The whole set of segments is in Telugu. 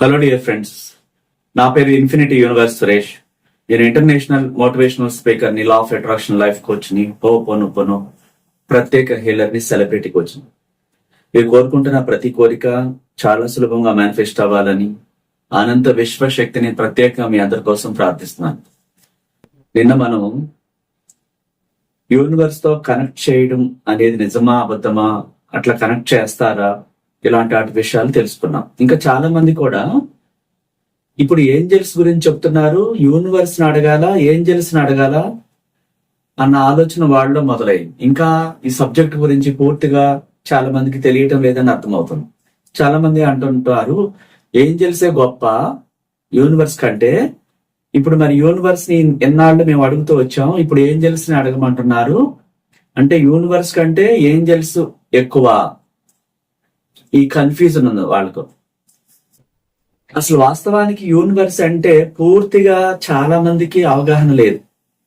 హలో డియర్ ఫ్రెండ్స్ నా పేరు ఇన్ఫినిటీ యూనివర్స్ సురేష్. నేను ఇంటర్నేషనల్ మోటివేషనల్ స్పీకర్ని లా ఆఫ్ అట్రాక్షన్ లైఫ్ కోచ్ని హో పొను పొను ప్రత్యేక హీలర్ని సెలబ్రిటీ కోచ్ని. మీరు కోరుకుంటున్న ప్రతి కోరిక చాలా సులభంగా మేనిఫెస్ట్ అవ్వాలని అనంత విశ్వశక్తిని ప్రత్యేకంగా మీ అందరి కోసం ప్రార్థిస్తున్నాను. నిన్న మనం యూనివర్స్తో కనెక్ట్ చేయడం అనేది నిజమా అబద్ధమా అట్లా కనెక్ట్ చేస్తారా? ఇలాంటి వాటి విషయాలు తెలుసుకున్నాం. ఇంకా చాలా మంది కూడా ఇప్పుడు ఏంజల్స్ గురించి చెప్తున్నారు యూనివర్స్ని అడగాల ఏంజల్స్ని అడగాల అన్న ఆలోచన వాళ్ళలో మొదలైంది ఇంకా ఈ సబ్జెక్ట్ గురించి పూర్తిగా చాలా మందికి తెలియటం లేదని అర్థమవుతుంది. చాలా మంది అంటుంటారు ఏంజల్సే గొప్ప? యూనివర్స్ కంటే ఇప్పుడు మరి యూనివర్స్ని ఎన్నాళ్ళు మేము అడుగుతూ వచ్చాం ఇప్పుడు ఏంజల్స్ని అడగమంటున్నారు. అంటే యూనివర్స్ కంటే ఏంజల్స్ ఎక్కువ. ఈ కన్ఫ్యూజన్ ఉంది వాళ్ళకు. అసలు వాస్తవానికి యూనివర్స్ అంటే పూర్తిగా చాలా మందికి అవగాహన లేదు.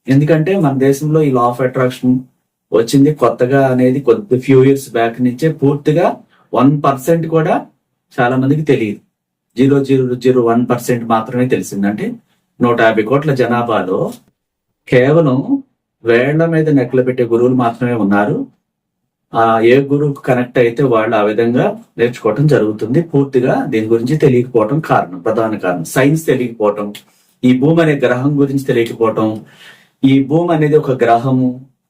ఎందుకంటే మన దేశంలో ఈ లా ఆఫ్ అట్రాక్షన్ వచ్చింది కొత్తగా అనేది కొద్ది ఫ్యూ ఇయర్స్ బ్యాక్ నుంచే పూర్తిగా వన్ పర్సెంట్ కూడా చాలా మందికి తెలియదు. Zero zero zero one percent మాత్రమే తెలిసిందంటే నూట యాభై కోట్ల జనాభాలో కేవలం వేళ్ళ మీద నెక్కలు పెట్టే గురువులు మాత్రమే ఉన్నారు. ఆ ఏ గురువుకు కనెక్ట్ అయితే వాళ్ళు ఆ విధంగా నేర్చుకోవటం జరుగుతుంది. పూర్తిగా దీని గురించి తెలియకపోవటం కారణం ప్రధాన కారణం. సైన్స్ తెలియకపోవటం ఈ భూమి అనే గ్రహం గురించి తెలియకపోవటం ఈ భూమి అనేది ఒక గ్రహము.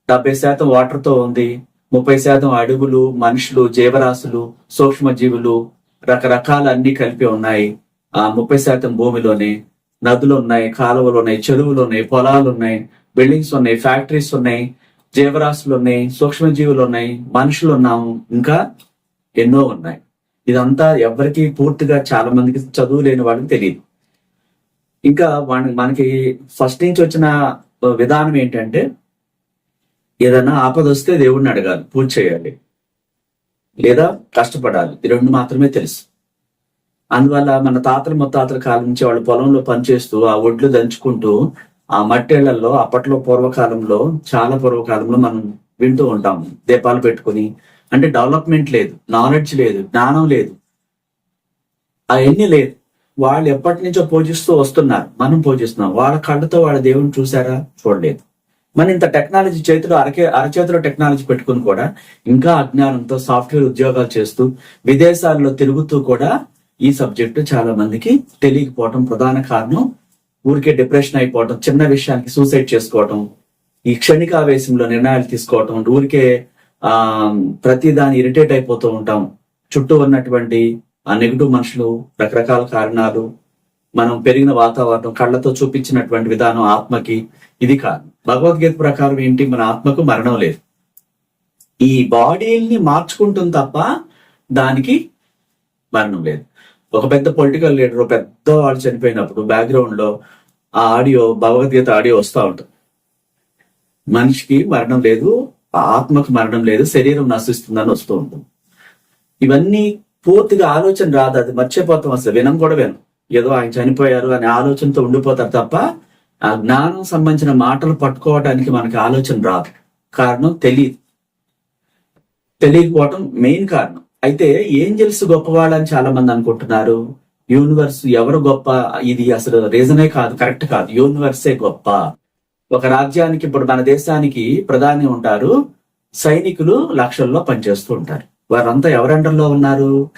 డెబ్బై శాతం వాటర్తో ఉంది. ముప్పై శాతం అడవులు మనుషులు జీవరాశులు సూక్ష్మ జీవులు రకరకాల అన్ని కలిపి ఉన్నాయి. ఆ ముప్పై శాతం భూమిలోనే నదులు ఉన్నాయి కాలువలు ఉన్నాయి చెరువులు ఉన్నాయి పొలాలు ఉన్నాయి బిల్డింగ్స్ ఉన్నాయి ఫ్యాక్టరీస్ ఉన్నాయి. జీవరాశులు ఉన్నాయి సూక్ష్మజీవులు ఉన్నాయి మనుషులు ఉన్నాము ఇంకా ఎన్నో ఉన్నాయి. ఇదంతా ఎవరికి పూర్తిగా చాలా మందికి చదువు లేని వాళ్ళకి తెలియదు ఇంకా మనకి ఫస్ట్ నుంచి వచ్చిన విధానం ఏంటంటే ఏదైనా ఆపద వస్తే దేవుడిని అడగాలి పూజ చేయాలి. లేదా కష్టపడాలి ఈ రెండు మాత్రమే తెలుసు. అందువల్ల మన తాతలు ముత్తాతల కాలం నుంచి వాళ్ళు పొలంలో పనిచేస్తూ ఆ ఒడ్లు దంచుకుంటూ ఆ మట్టేళ్ళలో అప్పట్లో పూర్వకాలంలో చాలా పూర్వకాలంలో మనం వింటూ ఉంటాము దీపాలు పెట్టుకుని. అంటే డెవలప్మెంట్ లేదు. నాలెడ్జ్ లేదు. జ్ఞానం లేదు. అవన్నీ లేదు. వాళ్ళు ఎప్పటి నుంచో పూజిస్తూ వస్తున్నారు. మనం పూజిస్తున్నాం. వాళ్ళ కళ్ళతో వాళ్ళ దేవుని చూసారా చూడలేదు. మన ఇంత టెక్నాలజీ చేతిలో అరకే అరచేతిలో టెక్నాలజీ పెట్టుకుని కూడా ఇంకా అజ్ఞానంతో సాఫ్ట్వేర్ ఉద్యోగాలు చేస్తూ విదేశాల్లో తిరుగుతూ కూడా ఈ సబ్జెక్టు చాలా మందికి తెలియకపోవటం ప్రధాన కారణం. ఊరికే డిప్రెషన్ అయిపోవటం చిన్న విషయానికి సూసైడ్ చేసుకోవటం ఈ క్షణిక ఆవేశంలో నిర్ణయాలు తీసుకోవటం ఊరికే ఆ ప్రతి దాని ఇరిటేట్ అయిపోతూ ఉంటాం. చుట్టూ ఉన్నటువంటి ఆ నెగిటివ్ మనుషులు రకరకాల కారణాలు మనం పెరిగిన వాతావరణం కళ్ళతో చూపించినటువంటి విధానం ఆత్మకి ఇది కాదు. భగవద్గీత ప్రకారం ఏంటి? మన ఆత్మకు మరణం లేదు. ఈ బాడీని మార్చుకుంటుంది తప్ప దానికి మరణం లేదు. ఒక పెద్ద పొలిటికల్ లీడర్ పెద్ద వాళ్ళు చనిపోయినప్పుడు బ్యాక్గ్రౌండ్లో ఆ ఆడియో భగవద్గీత ఆడియో వస్తూ ఉంటుంది. మనిషికి మరణం లేదు ఆత్మకు మరణం లేదు శరీరం నశిస్తుందని వస్తూ ఉంటుంది. ఇవన్నీ పూర్తిగా ఆలోచన రాదు అది మర్చిపోతాం అసలు వినం కూడా వినం. ఏదో ఆయన చనిపోయారు అనే ఆలోచనతో ఉండిపోతారు తప్ప ఆ జ్ఞానం సంబంధించిన మాటలు పట్టుకోవడానికి మనకి ఆలోచన రాదు. కారణం తెలియదు. తెలియకపోవటం మెయిన్ కారణం. అయితే ఏంజల్స్ గొప్పవాళ్ళని చాలా మంది అనుకుంటున్నారు. యూనివర్స్ ఎవరు గొప్ప? ఇది అసలు రీజనే కాదు కరెక్ట్ కాదు. యూనివర్సే గొప్ప. ఒక రాజ్యానికి ఇప్పుడు మన దేశానికి ప్రధాని ఉంటారు. సైనికులు లక్షల్లో పనిచేస్తూ ఉంటారు. వారంతా ఎవరి అండర్లో ఉన్నారు?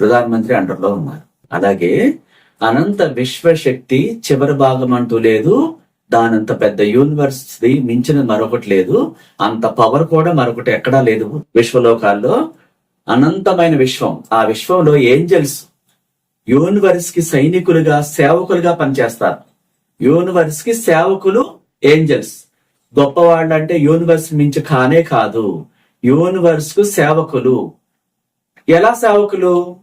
ప్రధానమంత్రి అండర్లో ఉన్నారు. అలాగే అనంత విశ్వశక్తి చివరి భాగం అంటూ లేదు. దానంత పెద్ద యూనివర్స్ మించిన మరొకటి లేదు. అంత పవర్ కూడా మరొకటి ఎక్కడా లేదు విశ్వలోకాల్లో. అనంతమైన విశ్వం. ఆ విశ్వంలో ఏంజల్స్ యూనివర్స్కి సైనికులుగా సేవకులుగా పనిచేస్తారు. యూనివర్స్కి సేవకులు ఏంజల్స్. గొప్పవాళ్ళు అంటే యూనివర్స్ మించి కానే కాదు. యూనివర్స్కు సేవకులు. ఎలా సేవకులు?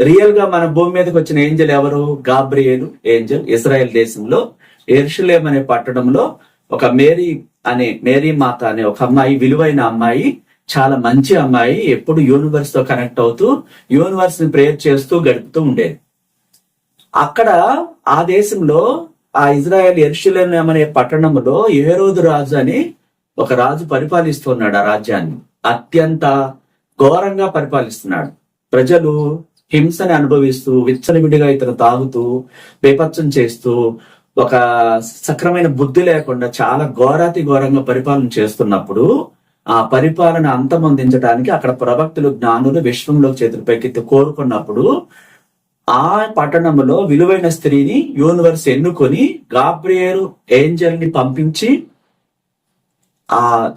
రియల్గా మన భూమి మీదకి వచ్చిన ఏంజల్ ఎవరు? గాబ్రియేలు ఏంజల్ ఇజ్రాయెల్ దేశంలో ఎర్షులేం అనే పట్టణంలో ఒక మేరీ అనే మేరీ మాత అనే ఒక అమ్మాయి విలువైన అమ్మాయి చాలా మంచి అమ్మాయి ఎప్పుడు యూనివర్స్తో కనెక్ట్ అవుతూ యూనివర్స్ని ప్రేయర్ చేస్తూ గడుపుతూ ఉండేది. అక్కడ ఆ దేశంలో ఆ ఇజ్రాయెల్ ఎర్షులేం అనే పట్టణంలో ఏరోదు రాజు అని ఒక రాజు పరిపాలిస్తున్నాడు ఆ రాజ్యాన్ని. అత్యంత ఘోరంగా పరిపాలిస్తున్నాడు. ప్రజలు హింసని అనుభవిస్తూ విచ్చలవిడిగా ఇతను తాగుతూ బేపత్సం చేస్తూ ఒక సక్రమైన బుద్ధి లేకుండా చాలా ఘోరాతి ఘోరంగా పరిపాలన చేస్తున్నప్పుడు ఆ పరిపాలన అంతమొందించడానికి అక్కడ ప్రవక్తులు జ్ఞానులు విశ్వంలో చేతులపైకి కోరుకున్నప్పుడు ఆ పట్టణంలో విలువైన స్త్రీని యూనివర్స్ ఎన్నుకొని గాబ్రియేలు ఏంజల్ని పంపించి ఆ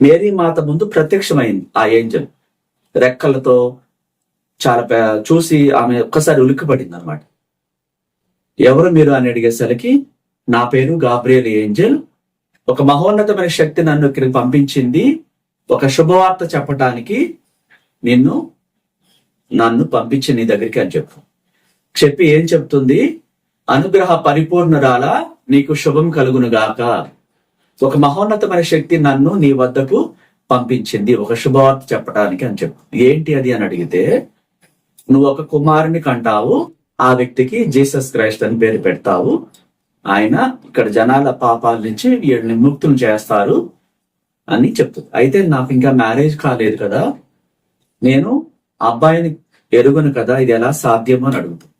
మేరీ మాత ముందు ప్రత్యక్షమైంది ఆ ఏంజల్. రెక్కలతో చాలా చూసి ఆమె ఒక్కసారి ఉలిక్కిపడింది అనమాట ఎవరు మీరు అని అడిగేసరికి నా పేరు గాబ్రియల్ ఏంజల్. ఒక మహోన్నతమైన శక్తి నన్ను ఇక్కడికి పంపించింది ఒక శుభవార్త చెప్పటానికి నిన్ను నన్ను పంపించి నీ దగ్గరికి అని చెప్పు. చెప్పి ఏం చెప్తుంది? అనుగ్రహ పరిపూర్ణరాల నీకు శుభం కలుగును గాక ఒక మహోన్నతమైన శక్తి నన్ను నీ వద్దకు పంపించింది. ఒక శుభవార్త చెప్పడానికి అని చెప్పు. ఏంటి అది అని అడిగితే నువ్వు ఒక కుమారుని కంటావు ఆ వ్యక్తికి జీసస్ క్రైస్ట్ అని పేరు పెడతావు. ఆయన ఇక్కడ జనాల పాపాల నుంచి వీళ్ళని ముక్తులు చేస్తారు. అని చెప్తుంది. అయితే నాకు ఇంకా మ్యారేజ్ కాలేదు కదా నేను అబ్బాయిని ఎరుగును కదా ఇది ఎలా సాధ్యమో అని అడుగుతుంది.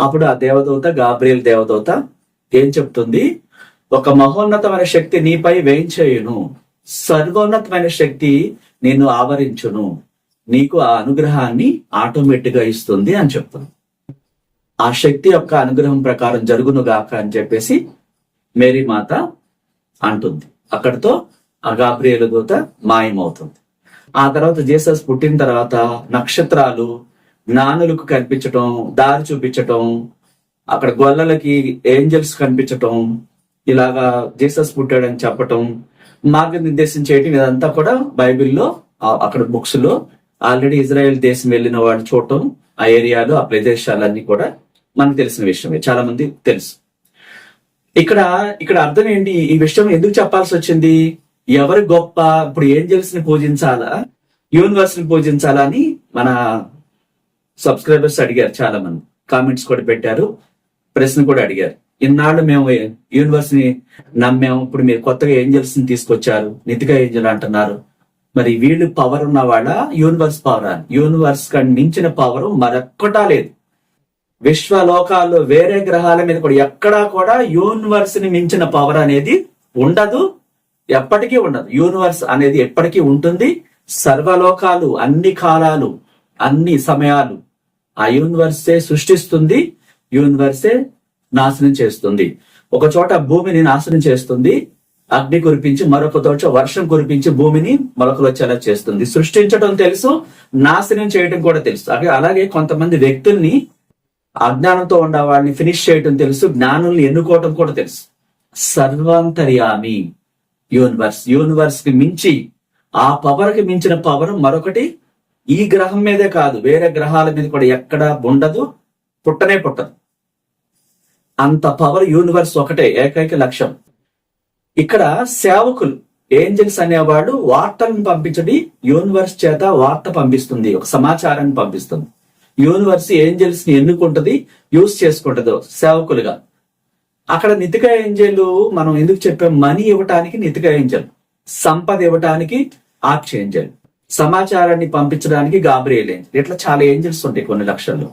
అప్పుడు ఆ దేవదూత గాబ్రియల్ దేవదూత ఏం చెప్తుంది? ఒక మహోన్నతమైన శక్తి నీపై వేయించేయును. సర్వోన్నతమైన శక్తి నిన్ను ఆవరించును. నీకు ఆ అనుగ్రహాన్ని ఆటోమేటిక్గా ఇస్తుంది అని చెప్తుంది. ఆ శక్తి యొక్క అనుగ్రహం ప్రకారం జరుగును గాక అని చెప్పేసి మేరీ మాత అంటుంది. అక్కడితో ఆ గాబ్రియలు దూత మాయమవుతుంది. ఆ తర్వాత జీసస్ పుట్టిన తర్వాత నక్షత్రాలు జ్ఞానులకు కనిపించటం దారి చూపించటం అక్కడ గొల్లలకి ఏంజల్స్ కనిపించటం ఇలాగా జీసస్ పుట్టాడని చెప్పటం మార్గనిర్దేశం చేయటం ఇదంతా కూడా బైబిల్లో అక్కడ బుక్స్లో ఆల్రెడీ ఇజ్రాయెల్ దేశం వెళ్ళిన వాడిని చూడటం ఆ ఏరియాలో ఆ ప్రదేశాలన్నీ కూడా మనకు తెలిసిన విషయమే. చాలా మంది తెలుసు. ఇక్కడ ఇక్కడ అర్థం ఏంటి? ఈ విషయం ఎందుకు చెప్పాల్సి వచ్చింది ఎవరు గొప్ప ఇప్పుడు ఏంజల్స్ని పూజించాలా? యూనివర్స్ని పూజించాలా అని మన సబ్స్క్రైబర్స్ అడిగారు చాలా మంది కామెంట్స్ కూడా పెట్టారు ప్రశ్న కూడా అడిగారు. ఇన్నాళ్ళు మేము యూనివర్స్ని నమ్మాము ఇప్పుడు మీరు కొత్తగా ఏంజల్స్ని తీసుకొచ్చారు నితిగా ఏంజల్ అంటున్నారు. మరి వీళ్ళు పవర్ ఉన్న వాళ్ళ యూనివర్స్ పవర్ యూనివర్స్ కంటే మించిన పవర్ మరొక్కటా లేదు. విశ్వలోకాల్లో వేరే గ్రహాల మీద కూడా ఎక్కడా కూడా యూనివర్స్ని మించిన పవర్ అనేది ఉండదు. ఎప్పటికీ ఉండదు. యూనివర్స్ అనేది ఎప్పటికీ ఉంటుంది. సర్వలోకాలు అన్ని కాలాలు అన్ని సమయాలు ఆ యూనివర్సే సృష్టిస్తుంది. యూనివర్సే నాశనం చేస్తుంది. ఒక చోట భూమిని నాశనం చేస్తుంది. అగ్ని కురిపించి మరొక చోట వర్షం కురిపించి భూమిని మొలకలొచ్చేలా చేస్తుంది. సృష్టించడం తెలుసు నాశనం చేయడం కూడా తెలుసు. అలాగే అలాగే కొంతమంది వ్యక్తుల్ని అజ్ఞానంతో ఉన్న వాళ్ళని ఫినిష్ చేయటం తెలుసు జ్ఞానుల్ని ఎన్నుకోవటం కూడా తెలుసు. సర్వాంతర్యామి. యూనివర్స్ యూనివర్స్కి మించి ఆ పవర్కి మించిన పవర్ మరొకటి ఈ గ్రహం మీదే కాదు. వేరే గ్రహాల మీద కూడా ఎక్కడ ఉండదు పుట్టనే పుట్టదు. అంత పవర్ యూనివర్స్ ఒకటే ఏకైక లక్ష్యం. ఇక్కడ సేవకులు ఏంజల్స్ అనేవాడు వార్తలను పంపించడి యూనివర్స్ చేత వార్త పంపిస్తుంది ఒక సమాచారాన్ని పంపిస్తుంది. యూనివర్స్ ఏంజల్స్ని ఎన్నుకుంటది యూస్ చేసుకుంటదో సేవకులుగా. అక్కడ నితిక ఏంజలు మనం ఎందుకు చెప్పాం? మనీ ఇవ్వటానికి నితిక ఏంజల్. సంపద ఇవ్వటానికి ఆర్చ్ ఏంజల్. సమాచారాన్ని పంపించడానికి గాబ్రియల్ ఏంజల్. ఇట్లా చాలా ఏంజల్స్ ఉంటాయి కొన్ని లక్షల్లో.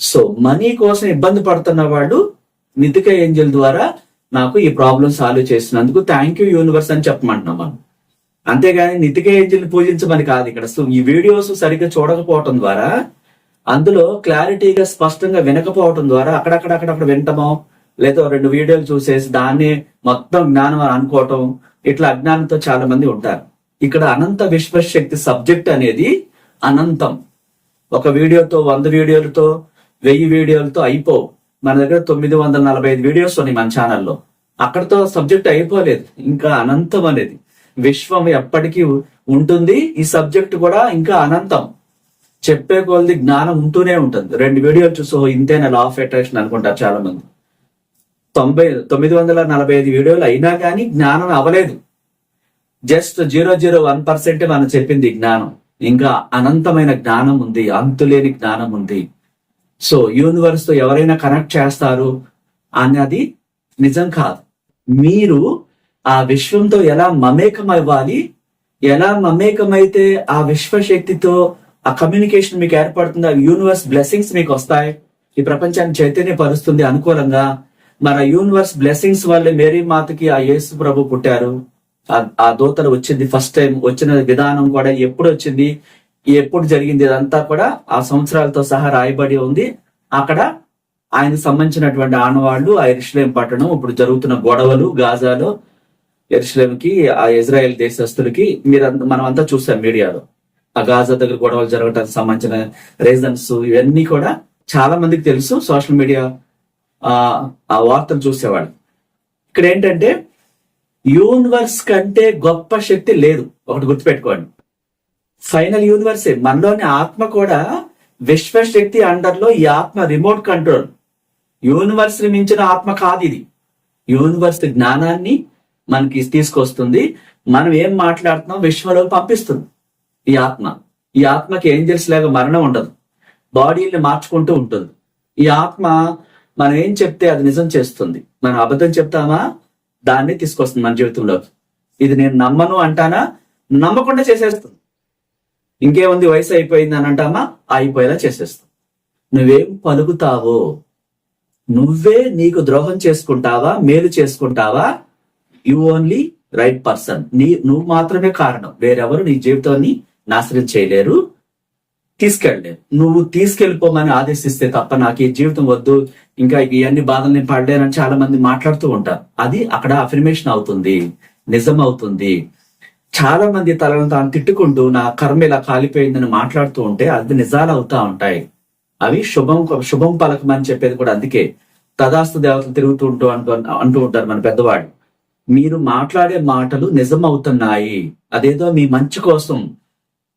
సో మనీ కోసం ఇబ్బంది పడుతున్న వాళ్ళు నితిక ఏంజల్ ద్వారా నాకు ఈ ప్రాబ్లం సాల్వ్ చేసినందుకు థ్యాంక్ యూ యూనివర్స్ అని చెప్పమంటున్నాం మనం. అంతేగాని నితిక ఏంజల్ పూజించమని కాదు ఇక్కడ. సో ఈ వీడియోస్ సరిగ్గా చూడకపోవటం ద్వారా అందులో క్లారిటీగా స్పష్టంగా వినకపోవటం ద్వారా అక్కడక్కడ అక్కడక్కడ వింటమో లేదా రెండు వీడియోలు చూసేసి దాన్ని మొత్తం జ్ఞానం అని అనుకోవటం ఇట్లా అజ్ఞానంతో చాలా మంది ఉంటారు. ఇక్కడ అనంత విశ్వశక్తి సబ్జెక్ట్ అనేది అనంతం. ఒక వీడియోతో వంద వీడియోలతో వెయ్యి వీడియోలతో అయిపోవు. మన దగ్గర తొమ్మిది వందల నలభై ఐదు వీడియోస్ ఉన్నాయి మన ఛానల్లో. అక్కడతో సబ్జెక్ట్ అయిపోలేదు. ఇంకా అనంతం అనేది. విశ్వం ఎప్పటికీ ఉంటుంది. ఈ సబ్జెక్ట్ కూడా ఇంకా అనంతం. చెప్పే కొలది జ్ఞానం ఉంటూనే ఉంటుంది. రెండు వీడియోలు చూసో ఇంతేనా లా ఆఫ్ అట్రాక్షన్ అనుకుంటారు చాలా మంది తొంభై తొమ్మిది వందల నలభై ఐదు వీడియోలు అయినా కానీ జ్ఞానం అవ్వలేదు. Just zero zero one percent మనం చెప్పింది జ్ఞానం. ఇంకా అనంతమైన జ్ఞానం ఉంది అంతులేని జ్ఞానం ఉంది. సో యూనివర్స్తో ఎవరైనా కనెక్ట్ చేస్తారు అన్నది నిజం కాదు. మీరు ఆ విశ్వంతో ఎలా మమేకం అవ్వాలి ఎలా మమేకమైతే ఆ విశ్వశక్తితో ఆ కమ్యూనికేషన్ మీకు ఏర్పడుతుంది ఆ యూనివర్స్ బ్లెస్సింగ్స్ మీకు వస్తాయి. ఈ ప్రపంచాన్ని చైతన్యపరుస్తుంది అనుకూలంగా మన యూనివర్స్ బ్లెస్సింగ్స్ వల్లే మేరీ మాతకి ఆ యేసు ప్రభు పుట్టారు. ఆ- ఆ దూతలు వచ్చింది ఫస్ట్ టైం వచ్చిన విధానం కూడా ఎప్పుడు వచ్చింది ఎప్పుడు జరిగింది ఇదంతా కూడా ఆ సంవత్సరాలతో సహా రాయబడి ఉంది. అక్కడ ఆయనకు సంబంధించినటువంటి ఆనవాళ్ళు ఆ ఎరుషలేం పట్టణం ఇప్పుడు జరుగుతున్న గొడవలు గాజాలో ఎరుషలేంకి ఆ ఇజ్రాయెల్ దేశస్తులకి మీరంతా మనం అంతా చూసాం మీడియాలో. ఆ గాజా దగ్గర గొడవలు జరగడానికి సంబంధించిన రీజన్స్ ఇవన్నీ కూడా చాలా మందికి తెలుసు. సోషల్ మీడియా ఆ ఆ వార్తలు ఇక్కడ ఏంటంటే యూనివర్స్ కంటే గొప్ప శక్తి లేదు. ఒకటి గుర్తుపెట్టుకోండి. ఫైనల్ యూనివర్సే. మనలోని ఆత్మ కూడా విశ్వశక్తి అండర్లో ఈ ఆత్మ రిమోట్ కంట్రోల్. యూనివర్స్ని మించిన ఆత్మ కాదు ఇది. యూనివర్స్ జ్ఞానాన్ని మనకి తీసుకొస్తుంది. మనం ఏం మాట్లాడుతున్నాం? విశ్వంలోకి పంపిస్తుంది. ఈ ఆత్మ. ఈ ఆత్మకి ఏంజల్స్ లాగా మరణం ఉండదు. బాడీని మార్చుకుంటూ ఉంటుంది. ఈ ఆత్మ మనం ఏం చెప్తే అది నిజం చేస్తుంది. మనం అబద్ధం చెప్తామా? దాన్ని తీసుకొస్తుంది మన జీవితంలోకి ఇది నేను నమ్మను అంటానా? నమ్మకుండా చేసేస్తుంది. ఇంకేముంది? వయసు అయిపోయింది అని అంటామా? అయిపోయేలా చేసేస్తాం నువ్వేం పలుకుతావో? నువ్వే నీకు ద్రోహం చేసుకుంటావా? మేలు చేసుకుంటావా? You only right person. నీ నువ్వు మాత్రమే కారణం. వేరెవరు నీ జీవితాన్ని నాశనం చేయలేరు. తీసుకెళ్ళలేరు నువ్వు తీసుకెళ్ళిపోమని ఆదేశిస్తే తప్ప నాకు ఈ జీవితం వద్దు. ఇంకా ఇవన్నీ బాధలు నేను పడలేనని చాలా మంది మాట్లాడుతూ ఉంటారు. అది అక్కడ అఫర్మేషన్ అవుతుంది. నిజం అవుతుంది చాలా మంది తలను తాను తిట్టుకుంటూ నా కర్మ ఇలా కాలిపోయిందని మాట్లాడుతూ ఉంటే అది నిజాలు అవుతా ఉంటాయి. అవి శుభం శుభం పలకం అని చెప్పేది కూడా అందుకే. తదాస్తు దేవతలు తిరుగుతూ ఉంటూ అంటూ అంటూ ఉంటారు మన పెద్దవాళ్ళు. మీరు మాట్లాడే మాటలు నిజం అవుతున్నాయి అదేదో మీ మంచి కోసం.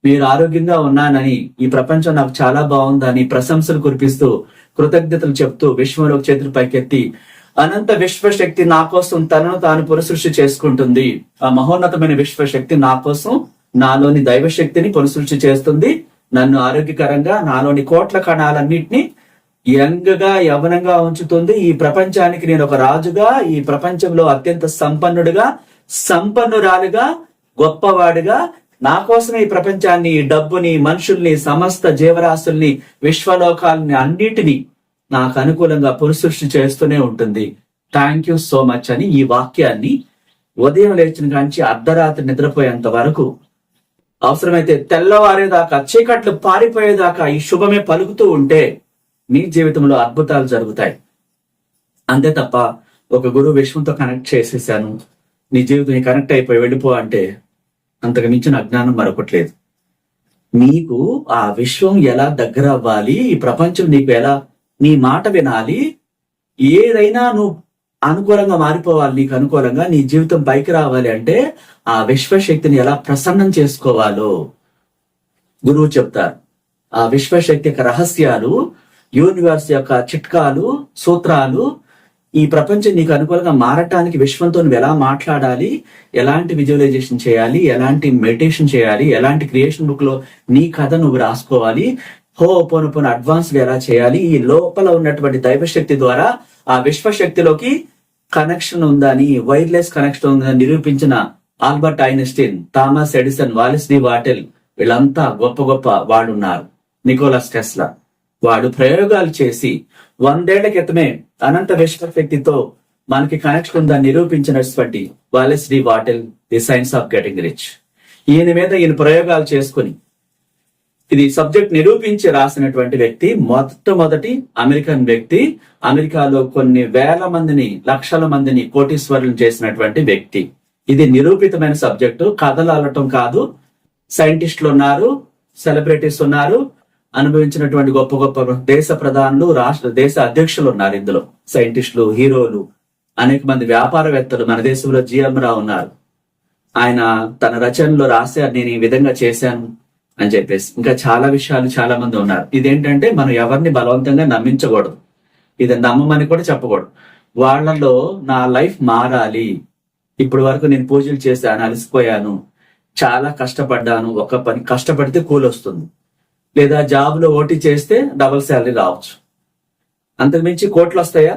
మీరు ఆరోగ్యంగా ఉన్నానని ఈ ప్రపంచం నాకు చాలా బాగుందని ప్రశంసలు కురిపిస్తూ కృతజ్ఞతలు చెప్తూ విశ్వంలోకి చేతులు పైకెత్తి అనంత విశ్వశక్తి నా కోసం తనను తాను పునసృష్టి చేసుకుంటుంది. ఆ మహోన్నతమైన విశ్వశక్తి నా కోసం నాలోని దైవశక్తిని పునసృష్టి చేస్తుంది. నన్ను ఆరోగ్యకరంగా నాలోని కోట్ల కణాలన్నింటినీ యంగగా యవనంగా ఉంచుతుంది. ఈ ప్రపంచానికి నేను ఒక రాజుగా ఈ ప్రపంచంలో అత్యంత సంపన్నుడిగా సంపన్నురాలుగా గొప్పవాడిగా నా కోసం ఈ ప్రపంచాన్ని డబ్బుని మనుషుల్ని సమస్త జీవరాశుల్ని విశ్వలోకాలని అన్నిటినీ నాకు అనుకూలంగా పురుసృష్టి చేస్తూనే ఉంటుంది. థ్యాంక్ యూ సో మచ్ అని ఈ వాక్యాన్ని ఉదయం లేచిన కాంచి అర్ధరాత్రి నిద్రపోయేంత వరకు అవసరమైతే తెల్లవారేదాకా చీకట్లు పారిపోయేదాకా ఈ శుభమే పలుకుతూ ఉంటే మీ జీవితంలో అద్భుతాలు జరుగుతాయి. అంతే తప్ప ఒక గురువు విశ్వంతో కనెక్ట్ చేసేసాను. నీ జీవితం కనెక్ట్ అయిపోయి వెళ్ళిపో అంటే అంతకు మించిన అజ్ఞానం మరొకట్లేదు నీకు ఆ విశ్వం ఎలా దగ్గర అవ్వాలి ఈ ప్రపంచం నీకు ఎలా నీ మాట వినాలి? ఏదైనా నువ్వు అనుకూలంగా మారిపోవాలి నీకు అనుకూలంగా నీ జీవితం పైకి రావాలి అంటే ఆ విశ్వశక్తిని ఎలా ప్రసన్నం చేసుకోవాలో గురువు చెప్తారు. ఆ విశ్వశక్తి యొక్క రహస్యాలు యూనివర్స్ యొక్క చిట్కాలు సూత్రాలు ఈ ప్రపంచం నీకు అనుకూలంగా మారటానికి విశ్వంతో నువ్వు ఎలా మాట్లాడాలి ఎలాంటి విజువలైజేషన్ చేయాలి ఎలాంటి మెడిటేషన్ చేయాలి ఎలాంటి క్రియేషన్ బుక్లో నీ కథ నువ్వు రాసుకోవాలి హో పోను పోను అడ్వాన్స్ ఎలా చేయాలి ఈ లోపల ఉన్నటువంటి దైవశక్తి ద్వారా ఆ విశ్వశక్తిలోకి కనెక్షన్ ఉందని వైర్లెస్ కనెక్షన్ ఉందని నిరూపించిన Albert Einstein Thomas Edison Wallace D Wattles వీళ్ళంతా గొప్ప గొప్ప వాడున్నారు నికోలస్ టెస్లా. వాడు ప్రయోగాలు చేసి వందేళ్ళ క్రితమే అనంత విశ్వ శక్తితో మనకి కనెక్షన్ ఉందని నిరూపించినటువంటి Wallace Wattles the science of getting rich ఈయన మీద ఈయన ప్రయోగాలు చేసుకుని ఇది సబ్జెక్ట్ నిరూపించి రాసినటువంటి వ్యక్తి మొట్టమొదటి అమెరికన్ వ్యక్తి అమెరికాలో కొన్ని వేల మందిని లక్షల మందిని కోటీశ్వరులు చేసినటువంటి వ్యక్తి. ఇది నిరూపితమైన సబ్జెక్టు కథలు అలటం కాదు. సైంటిస్టులు ఉన్నారు సెలబ్రిటీస్ ఉన్నారు అనుభవించినటువంటి గొప్ప గొప్ప దేశ ప్రధానులు రాష్ట్ర దేశ అధ్యక్షులు ఉన్నారు ఇందులో. సైంటిస్టులు హీరోలు అనేక మంది వ్యాపారవేత్తలు మన దేశంలో జిఎం రావు ఉన్నారు. ఆయన తన రచనలో రాశారు నేను ఈ విధంగా చేశాను అని చెప్పేసి. ఇంకా చాలా విషయాలు చాలా మంది ఉన్నారు. ఇదేంటంటే మనం ఎవరిని బలవంతంగా నమ్మించకూడదు. ఇది నమ్మమని కూడా చెప్పకూడదు. వాళ్ళలో నా లైఫ్ మారాలి. ఇప్పటి వరకు నేను పూజలు చేశాను అలసిపోయాను. చాలా కష్టపడ్డాను. ఒక పని కష్టపడితే కూలి వస్తుంది లేదా జాబ్లో ఓటీ చేస్తే డబుల్ శాలరీ రావచ్చు. అంతకుమించి కోట్లు వస్తాయా?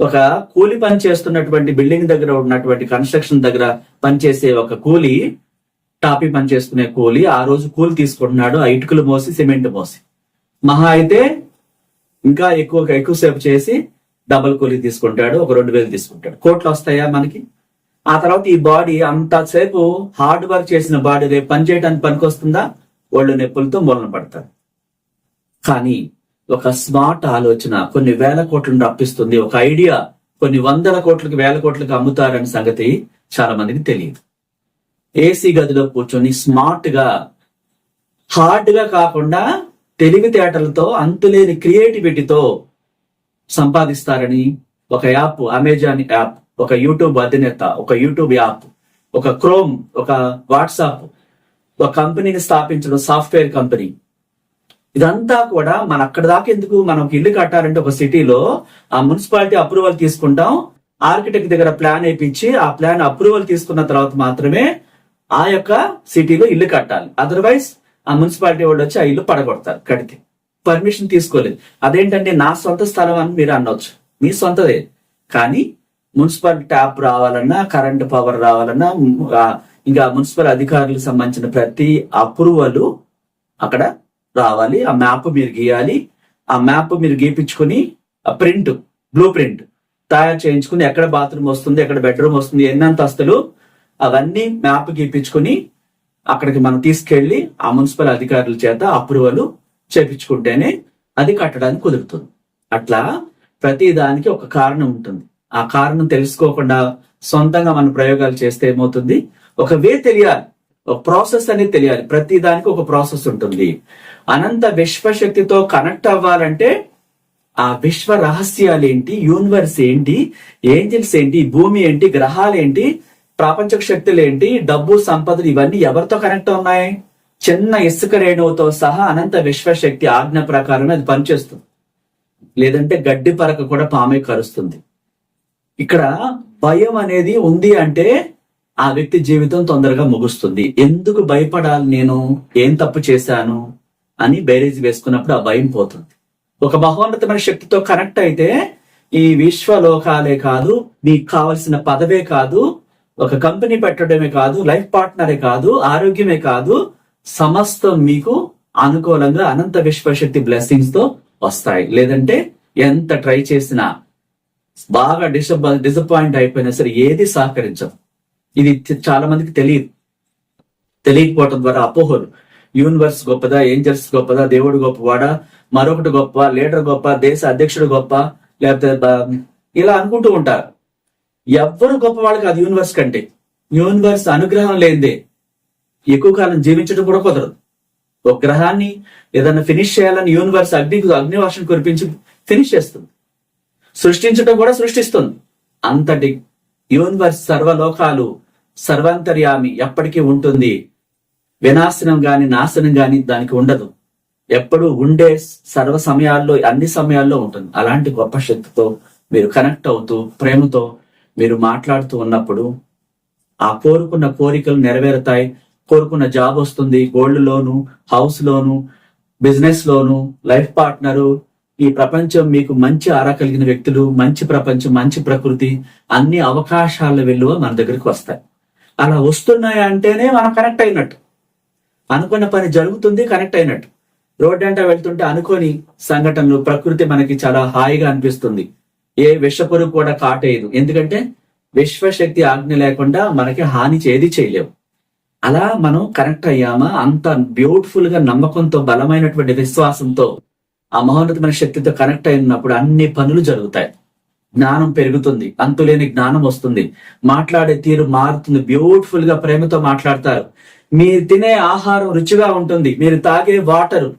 ఒక కూలి పని చేస్తున్నటువంటి బిల్డింగ్ దగ్గర ఉన్నటువంటి కన్స్ట్రక్షన్ దగ్గర పనిచేసే ఒక కూలి టాపీ పని చేసుకునే కూలి ఆ రోజు కూలి తీసుకుంటున్నాడు ఆ ఇటుకలు మోసి సిమెంట్ మోసి. మహా అయితే ఇంకా ఎక్కువ ఎక్కువసేపు చేసి డబల్ కూలి తీసుకుంటాడు ఒక రెండు వేలు తీసుకుంటాడు. కోట్లు వస్తాయా మనకి? ఆ తర్వాత ఈ బాడీ అంతసేపు హార్డ్ వర్క్ చేసిన బాడీ రేపు పని చేయడానికి పనికొస్తుందా? ఒళ్ళు నొప్పులతో మూలన పడతారు. కానీ ఒక స్మార్ట్ ఆలోచన కొన్ని వేల కోట్లను రప్పిస్తుంది. ఒక ఐడియా కొన్ని వందల కోట్లకి వేల కోట్లకి అమ్ముతారని సంగతి చాలా మందికి తెలియదు. ఏసీ గదిలో కూర్చొని స్మార్ట్గా హార్డ్గా కాకుండా తెలివితేటలతో అంతులేని క్రియేటివిటీతో సంపాదిస్తారని ఒక యాప్ అమెజాన్ యాప్ ఒక యూట్యూబ్ అధినేత ఒక యూట్యూబ్ యాప్ ఒక క్రోమ్ ఒక వాట్సాప్ ఒక కంపెనీని స్థాపించడం సాఫ్ట్వేర్ కంపెనీ. ఇదంతా కూడా మన అక్కడ దాకా ఎందుకు మనం ఇల్లు కట్టాలంటే ఒక సిటీలో ఆ మున్సిపాలిటీ అప్రూవల్ తీసుకుంటాం. ఆర్కిటెక్ట్ దగ్గర ప్లాన్ వేయించి ఆ ప్లాన్ అప్రూవల్ తీసుకున్న తర్వాత మాత్రమే ఆ యొక్క సిటీలో ఇల్లు కట్టాలి. అదర్వైజ్ ఆ మున్సిపాలిటీ వాళ్ళు వచ్చి ఆ ఇల్లు పడగొడతారు కడితే. పర్మిషన్ తీసుకోలేదు. అదేంటంటే నా సొంత స్థలం అని మీరు అనొచ్చు. మీ సొంతదే. కానీ మున్సిపల్ ట్యాప్ రావాలన్నా కరెంట్ పవర్ రావాలన్నా ఇంకా మున్సిపల్ అధికారులకు సంబంధించిన ప్రతి అప్రూవల్ అక్కడ రావాలి. ఆ మ్యాప్ మీరు గీయాలి. ఆ మ్యాప్ మీరు గీపించుకుని ఆ ప్రింట్ బ్లూ ప్రింట్ తయారు చేయించుకుని ఎక్కడ బాత్రూమ్ వస్తుంది ఎక్కడ బెడ్రూమ్ వస్తుంది ఎన్ని అంతస్తులు అవన్నీ మ్యాప్ గీపించుకుని అక్కడికి మనం తీసుకెళ్ళి ఆ మున్సిపల్ అధికారుల చేత అప్రూవల్ చేపించుకుంటేనే అది కట్టడానికి కుదురుతుంది. అట్లా ప్రతి దానికి ఒక కారణం ఉంటుంది. ఆ కారణం తెలుసుకోకుండా సొంతంగా మనం ప్రయోగాలు చేస్తే ఏమవుతుంది? ఒక వే తెలియాలి. ఒక ప్రాసెస్ అనేది తెలియాలి. ప్రతి దానికి ఒక ప్రాసెస్ ఉంటుంది. అనంత విశ్వశక్తితో కనెక్ట్ అవ్వాలంటే ఆ విశ్వ రహస్యాలు ఏంటి? యూనివర్స్ ఏంటి? ఏంజిల్స్ ఏంటి? భూమి ఏంటి? గ్రహాలు ఏంటి? ప్రాపంచక శక్తులు ఏంటి? డబ్బు సంపదలు ఇవన్నీ ఎవరితో కనెక్ట్ ఉన్నాయి చిన్న ఇసుక రేణువుతో సహా అనంత విశ్వశక్తి ఆజ్ఞ ప్రకారం అది పనిచేస్తుంది. లేదంటే గడ్డి పరక కూడా పామే కరుస్తుంది. ఇక్కడ భయం అనేది ఉంది అంటే ఆ వ్యక్తి జీవితం తొందరగా ముగుస్తుంది. ఎందుకు భయపడాలి నేను? ఏం తప్పు చేశాను? అని బేరేజ్ వేసుకున్నప్పుడు ఆ భయం పోతుంది. ఒక మహోన్నతమైన శక్తితో కనెక్ట్ అయితే ఈ విశ్వలోకాలే కాదు మీకు కావలసిన పదవే కాదు ఒక కంపెనీ పెట్టడమే కాదు లైఫ్ పార్ట్నరే కాదు ఆరోగ్యమే కాదు సమస్తం మీకు అనుకూలంగా అనంత విశ్వశక్తి బ్లెస్సింగ్స్తో వస్తాయి. లేదంటే ఎంత ట్రై చేసినా బాగా డిసప్ డిసప్పాయింట్ అయిపోయినా సరే ఏది సహకరించదు ఇది చాలా మందికి తెలియదు. తెలియకపోవటం ద్వారా అపోహలు. యూనివర్స్ గొప్పదా ఏంజల్స్ గొప్పదా దేవుడు గొప్పవాడా మరొకటి గొప్ప లీడర్ గొప్ప దేశ అధ్యక్షుడు గొప్ప లేకపోతే బ- ఇలా అనుకుంటూ ఉంటారు. ఎవ్వరు గొప్పవాళ్ళు కాదు యూనివర్స్ కంటే. యూనివర్స్ అనుగ్రహం లేనిదే ఎక్కువ కాలం జీవించడం కూడా కుదరదు. ఒక గ్రహాన్ని ఏదైనా ఫినిష్ చేయాలని యూనివర్స్ అగ్ని అగ్నివర్షం కురిపించి ఫినిష్ చేస్తుంది. సృష్టించడం కూడా సృష్టిస్తుంది. అంతటి యూనివర్స్ సర్వలోకాలు సర్వాంతర్యామి ఎప్పటికీ ఉంటుంది. వినాశనం గాని నాశనం గాని దానికి ఉండదు. ఎప్పుడు ఉండే సర్వ సమయాల్లో అన్ని సమయాల్లో ఉంటుంది. అలాంటి గొప్ప శక్తితో మీరు కనెక్ట్ అవుతూ ప్రేమతో మీరు మాట్లాడుతూ ఉన్నప్పుడు ఆ కోరుకున్న కోరికలు నెరవేరుతాయి. కోరుకున్న జాబ్ వస్తుంది. Gold loan house loan business loan life partner ఈ ప్రపంచం మీకు మంచి ఆరా కలిగిన వ్యక్తులు మంచి ప్రపంచం మంచి ప్రకృతి అన్ని అవకాశాల విలువ మన దగ్గరికి వస్తాయి. అలా వస్తున్నాయి అంటేనే మనం కనెక్ట్ అయినట్టు. అనుకున్న పని జరుగుతుంది కనెక్ట్ అయినట్టు. రోడ్డు అంటే వెళ్తుంటే అనుకోని సంఘటనలు ప్రకృతి మనకి చాలా హాయిగా అనిపిస్తుంది. ఏ విషపురుగు కూడా కాటేయదు. ఎందుకంటే విశ్వశక్తి ఆజ్ఞ లేకుండా మనకి హాని చేది చేయలేవు. అలా మనం కనెక్ట్ అయ్యామా? అంత బ్యూటిఫుల్గా నమ్మకంతో బలమైనటువంటి విశ్వాసంతో ఆ మహోన్నతమైన శక్తితో కనెక్ట్ అయినప్పుడు అన్ని పనులు జరుగుతాయి. జ్ఞానం పెరుగుతుంది. అంతులేని జ్ఞానం వస్తుంది. మాట్లాడే తీరు మారుతుంది. బ్యూటిఫుల్గా ప్రేమతో మాట్లాడతారు. మీరు తినే ఆహారం రుచిగా ఉంటుంది. మీరు తాగే వాటర్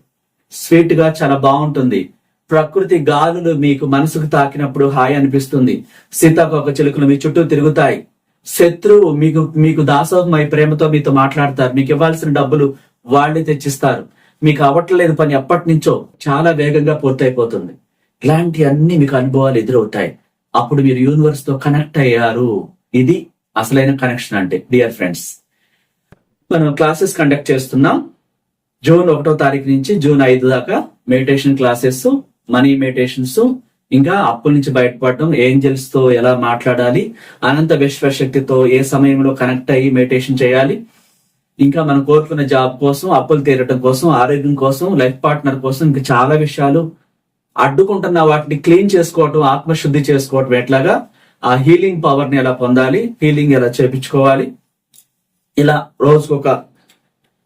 స్వీట్గా చాలా బాగుంటుంది. ప్రకృతి గాలులు మీకు మనసుకు తాకినప్పుడు హాయి అనిపిస్తుంది. సీతాకోక చిలుకలు మీ చుట్టూ తిరుగుతాయి. శత్రువు మీకు మీకు దాసోహమై ప్రేమతో మీతో మాట్లాడతారు. మీకు ఇవ్వాల్సిన డబ్బులు వాళ్ళే తెచ్చిస్తారు. మీకు అవ్వట్లేదు పని ఎప్పటి నుంచో చాలా వేగంగా పూర్తయిపోతుంది. ఇలాంటి అన్ని మీకు అనుభవాలు ఎదురవుతాయి. అప్పుడు మీరు యూనివర్స్తో కనెక్ట్ అయ్యారు. ఇది అసలైన కనెక్షన్ అంటే డియర్ ఫ్రెండ్స్ మనం క్లాసెస్ కండక్ట్ చేస్తున్నాం. జూన్ ఒకటో తారీఖు నుంచి జూన్ ఐదు దాకా మెడిటేషన్ క్లాసెస్ మనీ మెడిటేషన్స్ ఇంకా అప్పుల నుంచి బయటపడటం ఏంజల్స్తో ఎలా మాట్లాడాలి అనంత విశ్వశక్తితో ఏ సమయంలో కనెక్ట్ అయ్యి మెడిటేషన్ చేయాలి ఇంకా మనం కోరుకున్న జాబ్ కోసం అప్పులు తీరటం కోసం ఆరోగ్యం కోసం లైఫ్ పార్ట్నర్ కోసం ఇంకా చాలా విషయాలు అడ్డుకుంటున్న వాటిని క్లీన్ చేసుకోవటం ఆత్మశుద్ధి చేసుకోవటం ఎట్లాగా? ఆ హీలింగ్ పవర్ని ఎలా పొందాలి? హీలింగ్ ఎలా చేపించుకోవాలి? ఇలా రోజుకు ఒక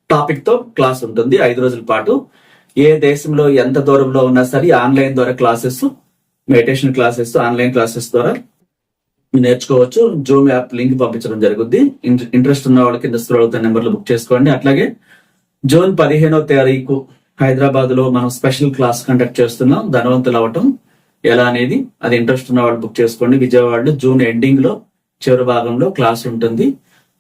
టాపిక్తో క్లాస్ ఉంటుంది. ఐదు రోజుల పాటు ఏ దేశంలో ఎంత దూరంలో ఉన్నా సరే ఆన్లైన్ ద్వారా classes meditation classes online classes ద్వారా నేర్చుకోవచ్చు. జూమ్ యాప్ లింక్ పంపించడం జరుగుద్ది. ఇన్- ఇంట్రెస్ట్ ఉన్న వాళ్ళ కింద స్క్రోల్ అవుతున్న నెంబర్లు బుక్ చేసుకోండి. అట్లాగే జూన్ పదిహేనో తారీఖు హైదరాబాద్లో మనం స్పెషల్ క్లాస్ కండక్ట్ చేస్తున్నాం. ధనవంతులు అవటం ఎలా అనేది అది ఇంట్రెస్ట్ ఉన్న వాళ్ళు బుక్ చేసుకోండి. విజయవాడలో జూన్ ఎండింగ్లో చివరి భాగంలో క్లాస్ ఉంటుంది.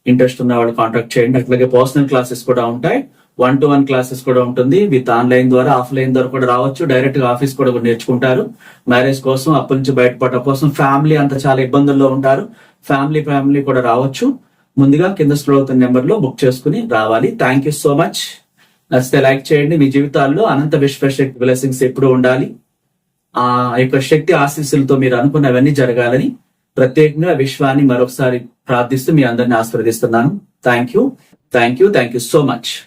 ఇంట్రెస్ట్ ఉన్న వాళ్ళు కాంటాక్ట్ చేయండి. అట్లాగే పర్సనల్ క్లాసెస్ కూడా ఉంటాయి. వన్ టు వన్ క్లాసెస్ కూడా ఉంటుంది. విత్ ఆన్లైన్ ద్వారా ఆఫ్లైన్ ద్వారా కూడా రావచ్చు. డైరెక్ట్గా ఆఫీస్ కూడా నేర్చుకుంటారు. మ్యారేజ్ కోసం అప్పటి నుంచి బయటపడటం కోసం ఫ్యామిలీ అంత చాలా ఇబ్బందుల్లో ఉంటారు. ఫ్యామిలీ ఫ్యామిలీ కూడా రావచ్చు. ముందుగా కింద స్క్రోల్ అవుతున్న నెంబర్లో బుక్ చేసుకుని రావాలి. Thank you so much. నచ్చితే లైక్ చేయండి. మీ జీవితాల్లో అనంత విశ్వశక్తి బ్లెస్సింగ్స్ ఎప్పుడూ ఉండాలి. ఆ యొక్క శక్తి ఆశీస్సులతో మీరు అనుకున్నవన్నీ జరగాలని ప్రత్యేకంగా విశ్వాన్ని మరొకసారి ప్రార్థిస్తూ మీ అందరిని ఆశీర్వదిస్తున్నాను. Thank you. Thank you. Thank you so much.